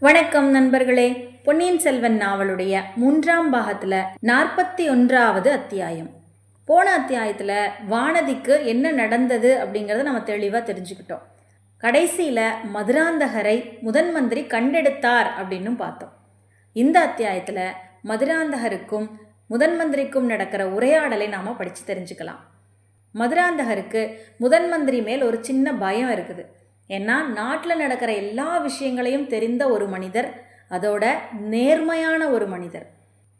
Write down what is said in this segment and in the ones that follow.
வணக்கம் நண்பர்களே. பொன்னியின் செல்வன் நாவலுடைய மூன்றாம் பாகத்தில் நாற்பத்தி ஒன்றாவது அத்தியாயம். போன அத்தியாயத்தில் வானதிக்கு என்ன நடந்தது அப்படிங்கிறத நம்ம தெளிவாக தெரிஞ்சுக்கிட்டோம். கடைசியில் மதுராந்தகரை முதன் மந்திரி கண்டெடுத்தார் அப்படின்னு பார்த்தோம். இந்த அத்தியாயத்தில் மதுராந்தகருக்கும் முதன் மந்திரிக்கும் நடக்கிற உரையாடலை நாம் படித்து தெரிஞ்சுக்கலாம். மதுராந்தகருக்கு முதன் மந்திரி மேல் ஒரு சின்ன பயம் இருக்குது. ஏன்னா நாட்டில் நடக்கிற எல்லா விஷயங்களையும் தெரிந்த ஒரு மனிதர் அதோட நேர்மையான ஒரு மனிதர்.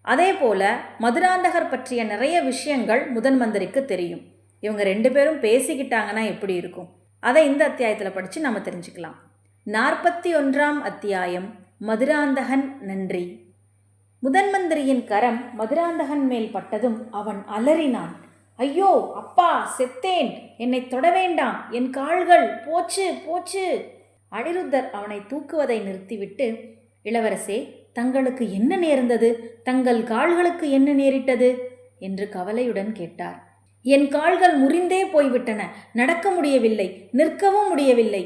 அதே போல மதுராந்தகர் பற்றிய நிறைய விஷயங்கள் முதன் மந்திரிக்கு தெரியும். இவங்க ரெண்டு பேரும் பேசிக்கிட்டாங்கன்னா எப்படி இருக்கும்? அதை இந்த அத்தியாயத்தில் படித்து நம்ம தெரிஞ்சுக்கலாம். நாற்பத்தி ஒன்றாம் அத்தியாயம் மதுராந்தகன் நன்றி. முதன் மந்திரியின் கரம் மதுராந்தகன் மேல் பட்டதும் அவன் அலறினான். ஐயோ அப்பா செத்தேன். என்னை தொட வேண்டாம். என் கால்கள். போச்சு போச்சு. அனிருத்தர் அவனை தூக்குவதை நிறுத்திவிட்டு இளவரசே தங்களுக்கு என்ன நேர்ந்தது? தங்கள் கால்களுக்கு என்ன நேரிட்டது? என்று கவலையுடன் கேட்டார். என் கால்கள் முறிந்தே போய்விட்டன. நடக்க முடியவில்லை. நிற்கவும் முடியவில்லை.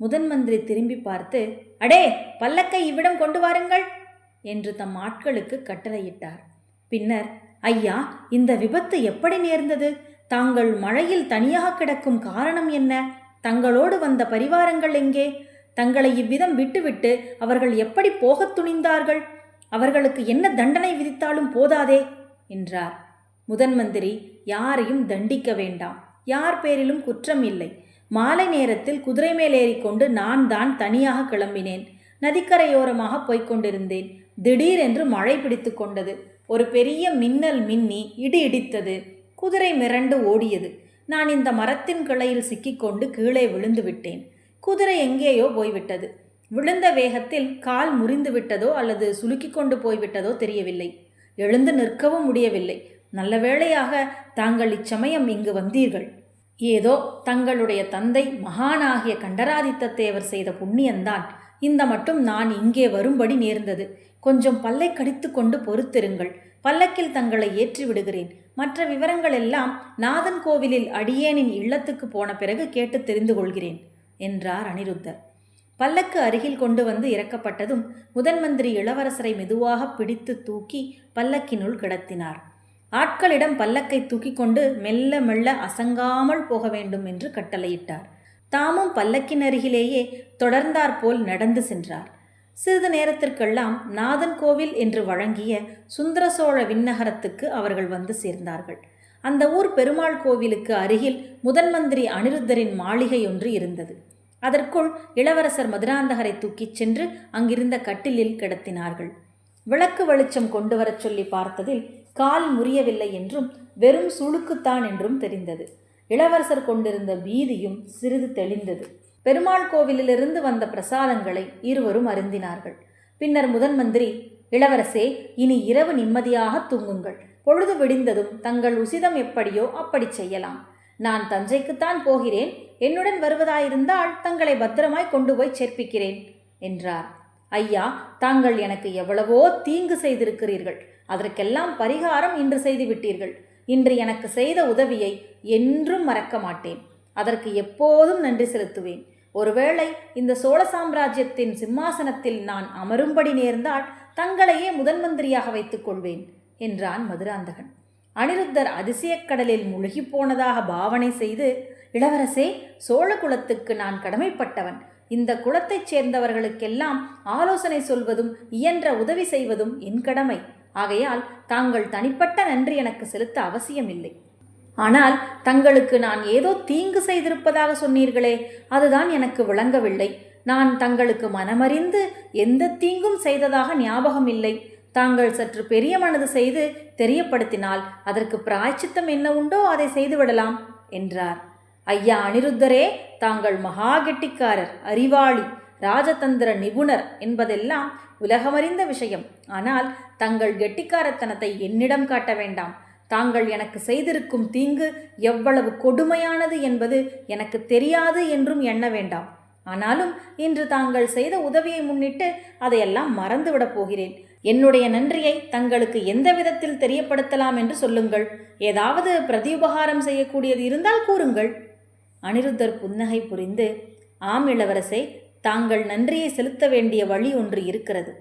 முதன் மந்திரி திரும்பி பார்த்து அடே பல்லக்கை இவ்விடம் கொண்டு வாருங்கள் என்று தம் ஆட்களுக்கு கட்டளையிட்டார். பின்னர் ஐயா இந்த விபத்து எப்படி நேர்ந்தது? தாங்கள் மழையில் தனியாக கிடக்கும் காரணம் என்ன? தங்களோடு வந்த பரிவாரங்கள் எங்கே? தங்களை இவ்விதம் விட்டுவிட்டு அவர்கள் எப்படி போகத் துணிந்தார்கள்? அவர்களுக்கு என்ன தண்டனை விதித்தாலும் போதாதே? என்றார். முதன் மந்திரி யாரையும் தண்டிக்க வேண்டாம். யார் பேரிலும் குற்றம் இல்லை. மாலை நேரத்தில் குதிரை மேல் ஏறிக்கொண்டு நான் தான் தனியாக கிளம்பினேன். நதிக்கரையோரமாக போய்க் கொண்டிருந்தேன். திடீரென்று மழை பிடித்து கொண்டது. ஒரு பெரிய மின்னல் மின்னி இடி இடித்தது. குதிரை மிரண்டு ஓடியது. நான் இந்த மரத்தின் கிளையில் சிக்கிக்கொண்டு கீழே விழுந்து விட்டேன். குதிரை எங்கேயோ போய்விட்டது. விழுந்த வேகத்தில் கால் முறிந்து விட்டதோ அல்லது சுலுக்கிக் கொண்டு போய்விட்டதோ தெரியவில்லை. எழுந்து நிற்கவும் முடியவில்லை. நல்ல வேளையாக தாங்கள் இச்சமயம் இங்கு வந்தீர்கள். ஏதோ தங்களுடைய தந்தை மகானாகிய கண்டராதித்த தேவர் செய்த புண்ணியந்தான். இந்த மட்டும் நான் இங்கே வரும்படி நேர்ந்தது. கொஞ்சம் பல்லை கடித்து கொண்டு பொறுத்திருங்கள். பல்லக்கில் தங்களை ஏற்றி விடுகிறேன் மற்ற விவரங்கள் எல்லாம் நாதன் கோவிலில் அடியேனின் இல்லத்துக்கு போன பிறகு கேட்டு தெரிந்து கொள்கிறேன் என்றார் அனிருத்தர். பல்லக்கு அருகில் கொண்டு வந்து இறக்கப்பட்டதும் முதன்மந்திரி இளவரசரை மெதுவாக பிடித்து தூக்கி பல்லக்கினுள் கிடத்தினார். ஆட்களிடம் பல்லக்கை தூக்கி கொண்டு மெல்ல மெல்ல அசங்காமல் போக வேண்டும் என்று கட்டளையிட்டார். தாமும் பல்லக்கின் அருகிலேயே தொடர்ந்தாற்போல் நடந்து சென்றார். சிறிது நேரத்திற்கெல்லாம் நாதன் கோவில் என்று வழங்கிய சுந்தர சோழ விண்ணகரத்துக்கு அவர்கள் வந்து சேர்ந்தார்கள். அந்த ஊர் பெருமாள் கோவிலுக்கு அருகில் முதன்மந்திரி அனிருத்தரின் மாளிகை ஒன்று இருந்தது. அதற்குள் இளவரசர் மதுராந்தகரை தூக்கிச் சென்று அங்கிருந்த கட்டிலில் கிடத்தினார்கள். விளக்கு வெளிச்சம் கொண்டு வரச் சொல்லி பார்த்ததில் கால் முறியவில்லை என்றும் வெறும் சுழுக்குத்தான் என்றும் தெரிந்தது. இளவரசர் கொண்டிருந்த பீதியும் சிறிது தெளிந்தது. பெருமாள் கோவிலிலிருந்து வந்த பிரசாதங்களை இருவரும் அருந்தினார்கள். பின்னர் முதன் மந்திரி இளவரசே இனி இரவு நிம்மதியாக தூங்குங்கள். பொழுது விடிந்ததும் தங்கள் உசிதம் எப்படியோ அப்படி செய்யலாம். நான் தஞ்சைக்குத்தான் போகிறேன். என்னுடன் வருவதாயிருந்தால் தங்களை பத்திரமாய் கொண்டு போய் சேர்ப்பிக்கிறேன் என்றார். ஐயா தாங்கள் எனக்கு எவ்வளவோ தீங்கு செய்திருக்கிறீர்கள். அதற்கெல்லாம் பரிகாரம் இன்று செய்துவிட்டீர்கள். இன்று எனக்கு செய்த உதவியை என்றும் மறக்க மாட்டேன். அதற்கு எப்போதும் நன்றி செலுத்துவேன். ஒருவேளை இந்த சோழ சாம்ராஜ்யத்தின் சிம்மாசனத்தில் நான் அமரும்படி நேர்ந்தால் தங்களையே முதன் மந்திரியாக வைத்துக் கொள்வேன் என்றான் மதுராந்தகன். அனிருத்தர் அதிசயக்கடலில் முழுகி போனதாக பாவனை செய்து இளவரசே சோழ குலத்துக்கு நான் கடமைப்பட்டவன். இந்த குலத்தைச் சேர்ந்தவர்களுக்கெல்லாம் ஆலோசனை சொல்வதும் இயன்ற உதவி செய்வதும் என் கடமை. ஆகையால் தாங்கள் தனிப்பட்ட நன்றி எனக்கு செலுத்த அவசியமில்லை. ஆனால் தங்களுக்கு நான் ஏதோ தீங்கு செய்திருப்பதாக சொன்னீர்களே அதுதான் எனக்கு விளங்கவில்லை. நான் தங்களுக்கு மனமறிந்து எந்த தீங்கும் செய்ததாக ஞாபகம் இல்லை தாங்கள் சற்று பெரிய மனது செய்து தெரியப்படுத்தினால் அதற்கு பிராய்ச்சித்தம் என்ன உண்டோ அதை செய்துவிடலாம் என்றார். ஐயா அனிருத்தரே தாங்கள் மகா கெட்டிக்காரர் அறிவாளி ராஜதந்திர நிபுணர் என்பதெல்லாம் உலகமறிந்த விஷயம். ஆனால் தங்கள் கெட்டிக்காரத்தனத்தை என்னிடம் காட்ட வேண்டாம். தாங்கள் எனக்கு செய்திருக்கும் தீங்கு எவ்வளவு கொடுமையானது என்பது எனக்கு தெரியாது என்றும் எண்ண வேண்டாம். ஆனாலும் இன்று தாங்கள் செய்த உதவியை முன்னிட்டு அதையெல்லாம் மறந்துவிடப் போகிறேன். என்னுடைய நன்றியை தங்களுக்கு எந்த விதத்தில் தெரியப்படுத்தலாம் என்று சொல்லுங்கள். ஏதாவது பிரதியுபகாரம் செய்யக்கூடியது இருந்தால் கூறுங்கள். அனிருத்தர் புன்னகை புரிந்து ஆம் இளவரசே தாங்கள் நன்றியை செலுத்த வேண்டிய வழி ஒன்று இருக்கிறது.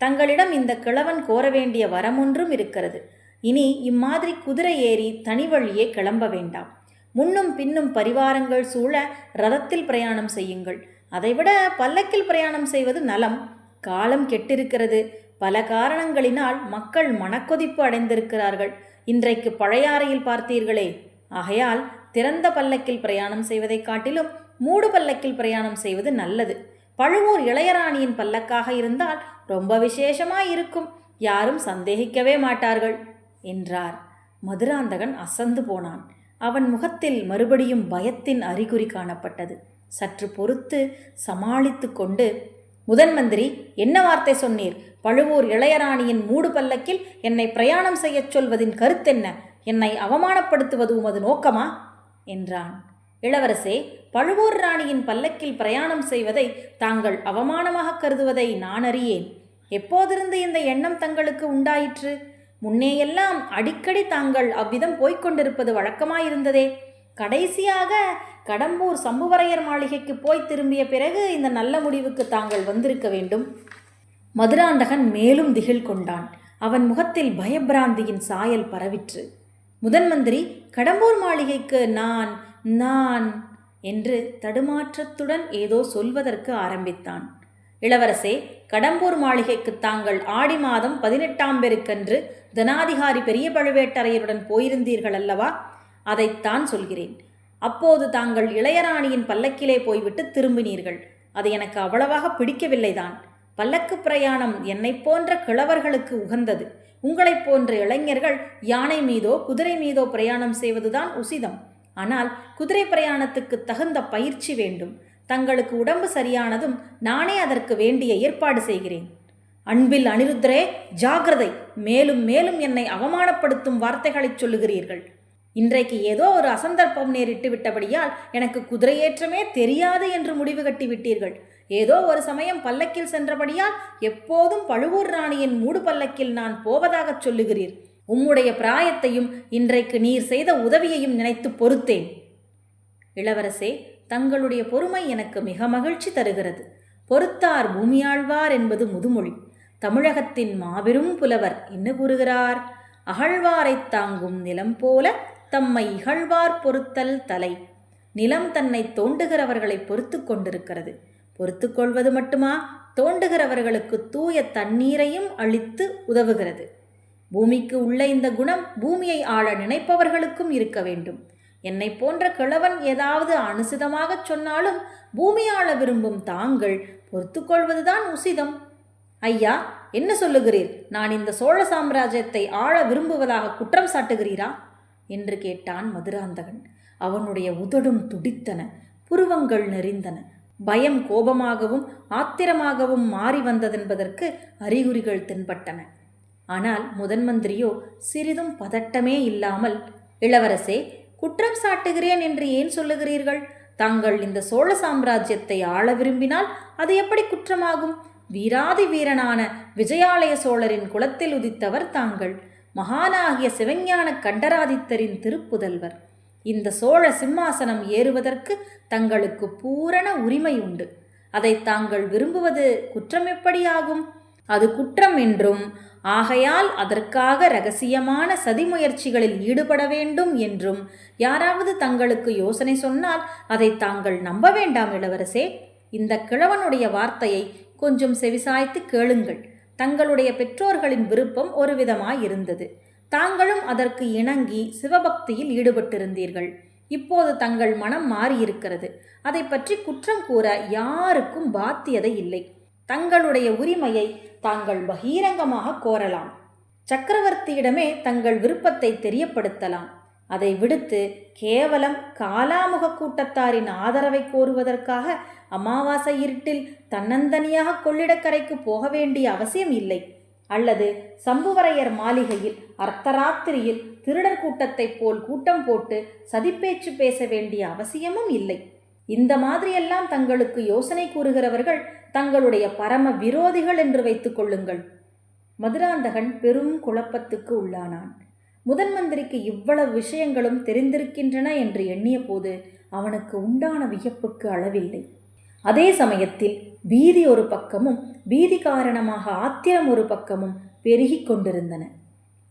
தங்களிடம் இந்த கிழவன் கோர வேண்டிய வரம் ஒன்றும் இருக்கிறது. இனி இம்மாதிரி குதிரை ஏறி தனி வழியே கிளம்ப வேண்டாம். முன்னும் பின்னும் பரிவாரங்கள் சூழ ரதத்தில் பிரயாணம் செய்யுங்கள். அதைவிட பல்லக்கில் பிரயாணம் செய்வது நலம். காலம் கெட்டிருக்கிறது. பல காரணங்களினால் மக்கள் மனக்கொதிப்பு அடைந்திருக்கிறார்கள். இன்றைக்கு பழையாறையில் பார்த்தீர்களே. ஆகையால் திறந்த பல்லக்கில் பிரயாணம் செய்வதைக் காட்டிலும் மூடு பல்லக்கில் பிரயாணம் செய்வது நல்லது. பழுவூர் இளையராணியின் பல்லக்காக இருந்தால் ரொம்ப விசேஷமாக இருக்கும். யாரும் சந்தேகிக்கவே மாட்டார்கள். என்றார். மதுராந்தகன் அசந்து போனான். அவன் முகத்தில் மறுபடியும் பயத்தின் அறிகுறி காணப்பட்டது. சற்று பொறுத்து சமாளித்து கொண்டு முதன் மந்திரி என்ன வார்த்தை சொன்னீர்? பழுவூர் இளையராணியின் மூடு பல்லக்கில் என்னை பிரயாணம் செய்யச் சொல்வதின் கருத்தென்ன? என்னை அவமானப்படுத்துவது உமது நோக்கமா? என்றான். இளவரசே பழுவூர் ராணியின் பல்லக்கில் பிரயாணம் செய்வதை தாங்கள் அவமானமாக கருதுவதை நான் அறியேன். எப்போதிருந்து இந்த எண்ணம் தங்களுக்கு உண்டாயிற்று? முன்னேயெல்லாம் அடிக்கடி தாங்கள் அவ்விதம் போய்க் கொண்டிருப்பது வழக்கமாயிருந்ததே. கடைசியாக கடம்பூர் சம்புவரையர் மாளிகைக்கு போய் திரும்பிய பிறகு இந்த நல்ல முடிவுக்கு தாங்கள் வந்திருக்க வேண்டும். மதுராந்தகன் மேலும் திகில் கொண்டான். அவன் முகத்தில் பயபிராந்தியின் சாயல் பரவிற்று. முதன் மந்திரி கடம்பூர் மாளிகைக்கு நான் நான் என்று தடுமாற்றத்துடன் ஏதோ சொல்வதற்கு ஆரம்பித்தான். இளவரசே கடம்பூர் மாளிகைக்கு தாங்கள் ஆடி மாதம் பதினெட்டாம் பெருக்கன்று தனாதிகாரி பெரிய பழுவேட்டரையருடன் போயிருந்தீர்கள் அல்லவா? அதைத்தான் சொல்கிறேன். அப்போது தாங்கள் இளையராணியின் பல்லக்கிலே போய்விட்டு திரும்பினீர்கள். அது எனக்கு அவ்வளவாக பிடிக்கவில்லைதான். பல்லக்கு பிரயாணம் என்னைப் போன்ற கிழவர்களுக்கு உகந்தது. உங்களைப் போன்ற இளைஞர்கள் யானை மீதோ குதிரை மீதோ பிரயாணம் செய்வதுதான் உசிதம். ஆனால் குதிரை பிரயாணத்துக்கு தகுந்த பயிற்சி வேண்டும். தங்களுக்கு உடம்பு சரியானதும் நானே அதற்கு வேண்டிய ஏற்பாடு செய்கிறேன். அன்பில் அனிருத்தரே ஜாகிரதை. மேலும் மேலும் என்னை அவமானப்படுத்தும் வார்த்தைகளைச் சொல்லுகிறீர்கள். இன்றைக்கு ஏதோ ஒரு அசந்தர்ப்பம் நேரிட்டு விட்டபடியால் எனக்கு குதிரையேற்றமே தெரியாது என்று முடிவு கட்டி விட்டீர்கள். ஏதோ ஒரு சமயம் பல்லக்கில் சென்றபடியால் எப்போதும் பழுவூர் ராணியின் மூடு பல்லக்கில் நான் போவதாகச் சொல்லுகிறீர். உம்முடைய பிராயத்தையும் இன்றைக்கு நீர் செய்த உதவியையும் நினைத்து பொறுத்தேன். இளவரசே தங்களுடைய பொறுமை எனக்கு மிக மகிழ்ச்சி தருகிறது. பொறுத்தார் பூமியாழ்வார் என்பது முதுமொழி. தமிழகத்தின் மாபெரும் புலவர் என்ன கூறுகிறார்? அகழ்வாரைத் தாங்கும் நிலம் போல தம்மை இகழ்வார் பொறுத்தல் தலை. நிலம் தன்னை தோண்டுகிறவர்களை பொறுத்து கொண்டிருக்கிறது. பொறுத்து கொள்வது மட்டுமா? தோண்டுகிறவர்களுக்கு தூய தண்ணீரையும் அளித்து உதவுகிறது. பூமிக்கு உள்ள இந்த குணம் பூமியை ஆள நினைப்பவர்களுக்கும் இருக்க வேண்டும். என்னை போன்ற கிழவன் ஏதாவது அனுசிதமாகச் சொன்னாலும் பூமியாள விரும்பும் தாங்கள் பொறுத்துக்கொள்வதுதான் உசிதம். ஐயா என்ன சொல்லுகிறீர்? நான் இந்த சோழ சாம்ராஜ்யத்தை ஆள விரும்புவதாக குற்றம் சாட்டுகிறீரா? என்று கேட்டான் மதுராந்தகன். அவனுடைய உதடும் துடித்தன புருவங்கள் நெறிந்தன. பயம் கோபமாகவும் ஆத்திரமாகவும் மாறி வந்ததென்பதற்கு அறிகுறிகள் தென்பட்டன. ஆனால் முதன் மந்திரியோ சிறிதும் பதட்டமே இல்லாமல் இளவரசே குற்றம் சாட்டுகிறேன் என்று ஏன் சொல்லுகிறீர்கள்? தாங்கள் இந்த சோழ சாம்ராஜ்யத்தை ஆள விரும்பினால் அது எப்படி குற்றமாகும்? வீராதி வீரனான விஜயாலய சோழரின் குலத்தில் உதித்தவர் தாங்கள். மகானாகிய சிவஞான கண்டராதித்தரின் திருப்புதல்வர். இந்த சோழ சிம்மாசனம் ஏறுவதற்கு தங்களுக்கு பூரண உரிமை உண்டு. அதை தாங்கள் விரும்புவது குற்றம் எப்படியாகும்? அது குற்றம் என்றும் ஆகையால் அதற்காக ரகசியமான சதி முயற்சிகளில் ஈடுபட வேண்டும் என்றும் யாராவது தங்களுக்கு யோசனை சொன்னால் அதை தாங்கள் நம்ப வேண்டாம் இளவரசே. இந்த கிழவனுடைய வார்த்தையை கொஞ்சம் செவிசாய்த்து கேளுங்கள். தங்களுடைய பெற்றோர்களின் விருப்பம் ஒரு விதமாய் இருந்தது. தாங்களும் அதற்கு இணங்கி சிவபக்தியில் ஈடுபட்டிருந்தீர்கள். இப்போது தங்கள் மனம் மாறியிருக்கிறது. அதை பற்றி குற்றம் கூற யாருக்கும் பாத்தியதை இல்லை. தங்களுடைய உரிமையை தாங்கள் பகீரங்கமாக கோரலாம். சக்கரவர்த்தியிடமே தங்கள் விருப்பத்தை தெரியப்படுத்தலாம். அதை விடுத்து கேவலம் காலாமுக கூட்டத்தாரின் ஆதரவை கோருவதற்காக அமாவாசை இருட்டில் தன்னந்தனியாக கொள்ளிடக்கரைக்கு போக வேண்டிய அவசியம் இல்லை. அல்லது சம்புவரையர் மாளிகையில் அர்த்தராத்திரியில் திருடர் கூட்டத்தைப் போல் கூட்டம் போட்டு சதிப்பேச்சு பேச வேண்டிய அவசியமும் இல்லை. இந்த மாதிரியெல்லாம் தங்களுக்கு யோசனை கூறுகிறவர்கள் தங்களுடைய பரம விரோதிகள் என்று வைத்துக் கொள்ளுங்கள். மதுராந்தகன் பெரும் குழப்பத்துக்கு உள்ளானான். முதன் மந்திரிக்கு இவ்வளவு விஷயங்களும் தெரிந்திருக்கின்றன என்று எண்ணிய போது அவனுக்கு உண்டான வியப்புக்கு அளவில்லை. அதே சமயத்தில் பீதி ஒரு பக்கமும் பீதி காரணமாக ஆத்திரம் ஒரு பக்கமும் பெருகிக் கொண்டிருந்தன.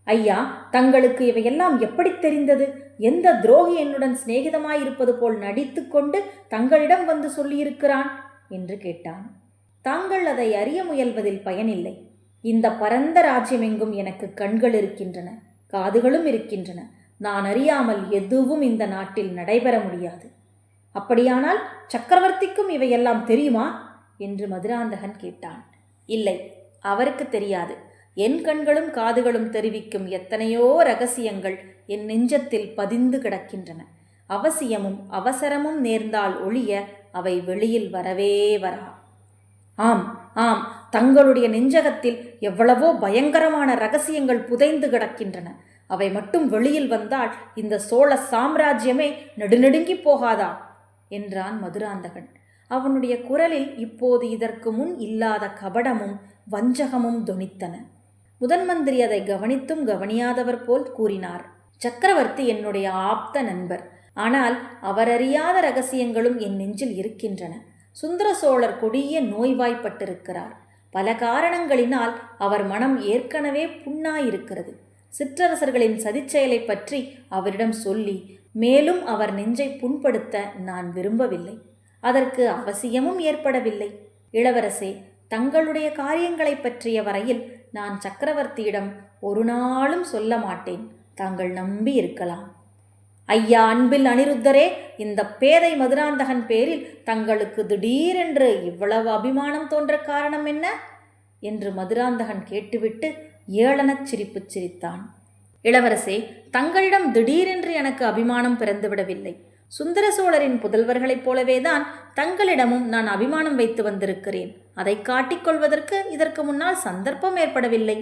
ஐயா தங்களுக்கு இவையெல்லாம் எப்படி தெரிந்தது? எந்த துரோகி என்னுடன் சிநேகிதமாயிருப்பது போல் நடித்துக்கொண்டு தங்களிடம் வந்து சொல்லியிருக்கிறான்? என்று கேட்டான். தாங்கள் அதை அறிய முயல்வதில் பயனில்லை. இந்த பரந்த ராஜ்யமெங்கும் எனக்கு கண்கள் இருக்கின்றன காதுகளும் இருக்கின்றன. நான் அறியாமல் எதுவும் இந்த நாட்டில் நடைபெற முடியாது. அப்படியானால் சக்கரவர்த்திக்கும் இவையெல்லாம் தெரியுமா? என்று மதுராந்தகன் கேட்டான். இல்லை அவருக்கு தெரியாது. என் கண்களும் காதுகளும் தெரிவிக்கும் எத்தனையோ ரகசியங்கள் என் நெஞ்சத்தில் பதிந்து கிடக்கின்றன. அவசியமும் அவசரமும் நேர்ந்தால் ஒழிய அவை வெளியில் வரவே வரா. ஆம் ஆம் தங்களுடைய நெஞ்சகத்தில் எவ்வளவோ பயங்கரமான ரகசியங்கள் புதைந்து கிடக்கின்றன. அவை மட்டும் வெளியில் வந்தால் இந்த சோழ சாம்ராஜ்யமே நெடுநெடுங்கி போகாதா? என்றான் மதுராந்தகன். அவனுடைய குரலில் இப்போது இதற்கு முன் இல்லாத கபடமும் வஞ்சகமும் தொனித்தன. முதன் மந்திரி அதை கவனித்தும் கவனியாதவர் போல் கூறினார். சக்கரவர்த்தி என்னுடைய ஆப்த நண்பர். ஆனால் அவரறியாத ரகசியங்களும் என் நெஞ்சில் இருக்கின்றன. சுந்தர சோழர் கொடிய நோய்வாய்ப்பட்டிருக்கிறார். பல காரணங்களினால் அவர் மனம் ஏற்கனவே புண்ணாயிருக்கிறது. சிற்றரசர்களின் சதிச்செயலை பற்றி அவரிடம் சொல்லி மேலும் அவர் நெஞ்சை புண்படுத்த நான் விரும்பவில்லை. அதற்கு அவசியமும் ஏற்படவில்லை. இளவரசே தங்களுடைய காரியங்களைப் பற்றிய வரையில் நான் சக்கரவர்த்தியிடம் ஒரு நாளும் சொல்ல மாட்டேன். தாங்கள் நம்பி இருக்கலாம். ஐயா அன்பில் அனிருத்தரே இந்த பேதை மதுராந்தகன் பேரில் தங்களுக்கு திடீரென்று இவ்வளவு அபிமானம் தோன்ற காரணம் என்ன? என்று மதுராந்தகன் கேட்டுவிட்டு ஏளனச் சிரிப்பு சிரித்தான். இளவரசே தங்களிடம் திடீரென்று எனக்கு அபிமானம் பிறந்துவிடவில்லை. சுந்தர சோழரின் புதல்வர்களைப் போலவேதான் தங்களிடமும் நான் அபிமானம் வைத்து வந்திருக்கிறேன். அதை காட்டிக்கொள்வதற்கு இதற்கு முன்னால் சந்தர்ப்பம் ஏற்படவில்லை.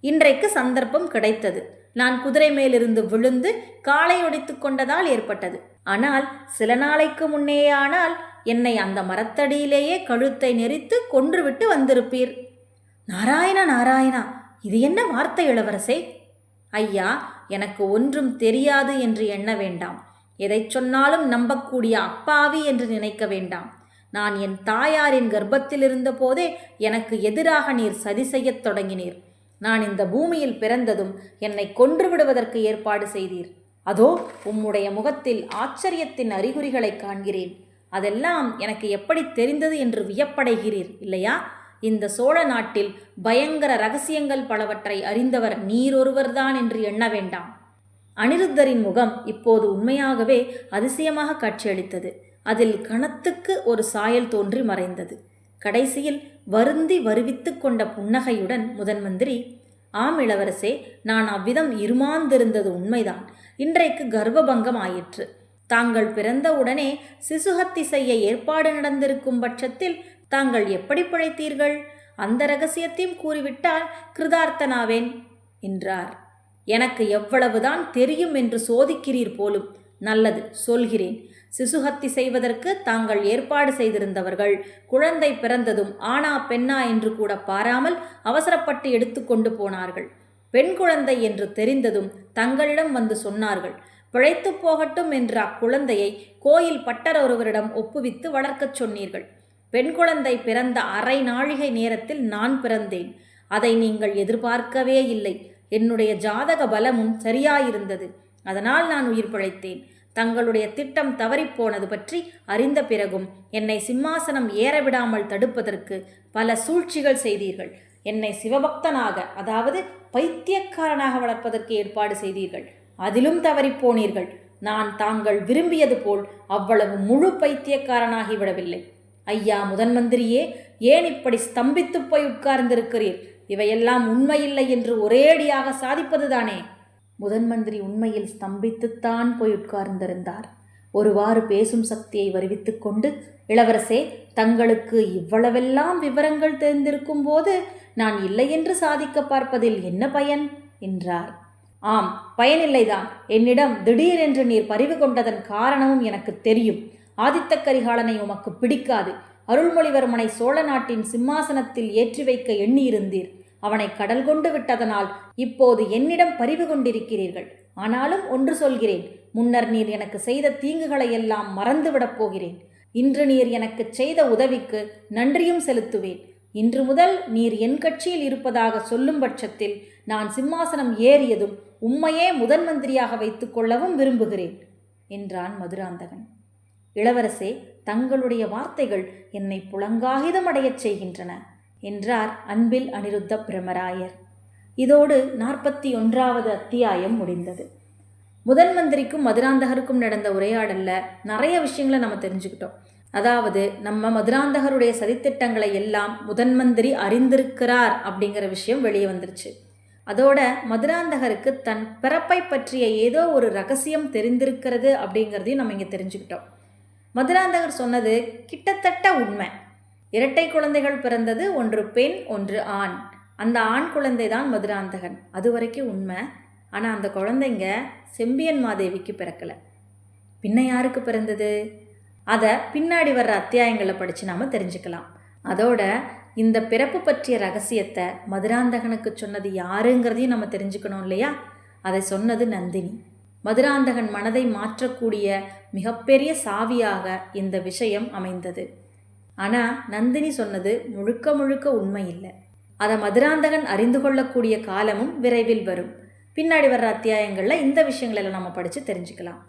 இன்றைக்கு சந்தர்ப்பம் கிடைத்தது. நான் குதிரை மேலிருந்து விழுந்து காலை ஒடித்து கொண்டதால் ஏற்பட்டது. ஆனால் சில நாளைக்கு முன்னேயானால் என்னை அந்த மரத்தடியிலேயே கழுத்தை நெரித்து கொன்றுவிட்டு வந்திருப்பீர். நாராயணா நாராயணா இது என்ன வார்த்தை இளவரசே? ஐயா எனக்கு ஒன்றும் தெரியாது என்று எண்ண வேண்டாம். எதை சொன்னாலும் நம்பக்கூடிய அப்பாவி என்று நினைக்க வேண்டாம். நான் என் தாயாரின் கர்ப்பத்தில் இருந்தபோதே எனக்கு எதிராக நீர் சதி செய்யத் தொடங்கினீர். நான் இந்த பூமியில் பிறந்ததும் என்னை கொன்று விடுவதற்கு ஏற்பாடு செய்தீர். அதோ உம்முடைய முகத்தில் ஆச்சரியத்தின் அறிகுறிகளை காண்கிறேன். அதெல்லாம் எனக்கு எப்படி தெரிந்தது என்று வியப்படைகிறீர் இல்லையா? இந்த சோழ நாட்டில் பயங்கர ரகசியங்கள் பலவற்றை அறிந்தவர் நீர் ஒருவர்தான் என்று எண்ண வேண்டாம். அனிருத்தரின் முகம் இப்போது உண்மையாகவே அதிசயமாக காட்சியளித்தது. அதில் கணத்துக்கு ஒரு சாயல் தோன்றி மறைந்தது. கடைசியில் வருந்தி வருவித்து கொண்ட புன்னகையுடன் முதன்மந்திரி ஆம் இளவரசே நான் அவ்விதம் இருமாந்திருந்தது உண்மைதான். இன்றைக்கு கர்ப்பபங்கம் ஆயிற்று. தாங்கள் பிறந்தவுடனே சிசுஹத்தி செய்ய ஏற்பாடு நடந்திருக்கும் பட்சத்தில் தாங்கள் எப்படி பிழைத்தீர்கள்? அந்த ரகசியத்தையும் கூறிவிட்டால் கிருதார்த்தனாவேன் என்றார். எனக்கு எவ்வளவுதான் தெரியும் என்று சோதிக்கிறீர் போலும். நல்லது சொல்கிறேன். சிசுஹத்தி செய்வதற்கு தாங்கள் ஏற்பாடு செய்திருந்தவர்கள். குழந்தை பிறந்ததும் ஆனா பெண்ணா என்று கூட பாராமல் அவசரப்பட்டு எடுத்துக்கொண்டு போனார்கள். பெண் குழந்தை என்று தெரிந்ததும் தங்களிடம் வந்து சொன்னார்கள். பிழைத்து போகட்டும் என்ற அக்குழந்தையை கோயில் பட்டர் ஒருவரிடம் ஒப்புவித்து வளர்க்கச் சொன்னீர்கள். பெண் குழந்தை பிறந்த அரை நாழிகை நேரத்தில் நான் பிறந்தேன். அதை நீங்கள் எதிர்பார்க்கவே இல்லை. என்னுடைய ஜாதக பலமும் சரியாயிருந்தது. அதனால் நான் உயிர் பிழைத்தேன். தங்களுடைய திட்டம் தவறிப்போனது பற்றி அறிந்த பிறகும் என்னை சிம்மாசனம் ஏறவிடாமல் தடுப்பதற்கு பல சூழ்ச்சிகள் செய்தீர்கள். என்னை சிவபக்தனாக அதாவது பைத்தியக்காரனாக வளர்ப்பதற்கு ஏற்பாடு செய்தீர்கள். அதிலும் தவறிப்போனீர்கள். நான் தாங்கள் விரும்பியது போல் அவ்வளவு முழு பைத்தியக்காரனாகிவிடவில்லை ஐயா முதன் மந்திரியே ஏன் இப்படி ஸ்தம்பித்து போய் உட்கார்ந்திருக்கிறீர்? இவையெல்லாம் உண்மையில்லை என்று ஒரேடியாக சாதிப்பதுதானே? முதன் மந்திரி உண்மையில் ஸ்தம்பித்துத்தான் போய் உட்கார்ந்திருந்தார். ஒருவாறு பேசும் சக்தியை வருவித்துக் கொண்டு இளவரசே தங்களுக்கு இவ்வளவெல்லாம் விவரங்கள் தெரிந்திருக்கும் போது நான் இல்லை என்று சாதிக்க பார்ப்பதில் என்ன பயன்? என்றார். ஆம் பயனில்லைதான். என்னிடம் திடீரென்று நீர் பறிவு கொண்டதன் காரணமும் எனக்கு தெரியும். ஆதித்த கரிகாலனை உமக்கு பிடிக்காது. அருள்மொழிவர்மனை சோழ நாட்டின் சிம்மாசனத்தில் ஏற்றி வைக்க எண்ணியிருந்தீர். அவனை கடல் கொண்டு விட்டதனால் இப்போது என்னிடம் பரிவு கொண்டிருக்கிறீர்கள். ஆனாலும் ஒன்று சொல்கிறேன் முன்னர் நீர் எனக்கு செய்த தீங்குகளை எல்லாம் மறந்துவிடப் போகிறேன். இன்று நீர் எனக்குச் செய்த உதவிக்கு நன்றியும் செலுத்துவேன். இன்று முதல் நீர் என் கட்சியில் இருப்பதாக சொல்லும் பட்சத்தில் நான் சிம்மாசனம் ஏறியதும் உம்மையே முதன் மந்திரியாக வைத்துக் கொள்ளவும் விரும்புகிறேன் என்றான் மதுராந்தகன். இளவரசே தங்களுடைய வார்த்தைகள் என்னை புலங்காகிதமடையச் செய்கின்றன. என்றார் அன்பில் அனிருத்த பிரமராயர். இதோடு நாற்பத்தி ஒன்றாவது அத்தியாயம் முடிந்தது. முதன் மந்திரிக்கும் மதுராந்தகருக்கும் நடந்த உரையாடலில் நிறைய விஷயங்களை நம்ம தெரிஞ்சுக்கிட்டோம். அதாவது நம்ம மதுராந்தகருடைய சதித்திட்டங்களை எல்லாம் முதன் மந்திரி அறிந்திருக்கிறார் அப்படிங்கிற விஷயம் வெளியே வந்துருச்சு. அதோட மதுராந்தகருக்கு தன் பிறப்பை பற்றிய ஏதோ ஒரு ரகசியம் தெரிந்திருக்கிறது அப்படிங்கிறதையும் நம்ம இங்கே தெரிஞ்சுக்கிட்டோம். மதுராந்தகர் சொன்னது கிட்டத்தட்ட உண்மை. இரட்டை குழந்தைகள் பிறந்தது ஒன்று பெண் ஒன்று ஆண். அந்த ஆண் குழந்தை தான் மதுராந்தகன். அது வரைக்கும் உண்மை. ஆனால் அந்த குழந்தைங்க செம்பியன் மாதேவிக்கு பிறக்கலை. பின்ன யாருக்கு பிறந்தது? அதை பின்னாடி வர்ற அத்தியாயங்களை படித்து நாம் தெரிஞ்சுக்கலாம். அதோட இந்த பிறப்பு பற்றிய ரகசியத்தை மதுராந்தகனுக்கு சொன்னது யாருங்கிறதையும் நம்ம தெரிஞ்சுக்கணும் இல்லையா? அதை சொன்னது நந்தினி. மதுராந்தகன் மனதை மாற்றக்கூடிய மிகப்பெரிய சாவியாக இந்த விஷயம் அமைந்தது. ஆனால் நந்தினி சொன்னது முழுக்க முழுக்க உண்மை இல்லை அதை மதுராந்தகன் அறிந்து கொள்ளக்கூடிய காலமும் விரைவில் வரும். பின்னாடி வர்ற அத்தியாயங்களில் இந்த விஷயங்களெல்லாம் நம்ம படித்து தெரிஞ்சுக்கலாம்.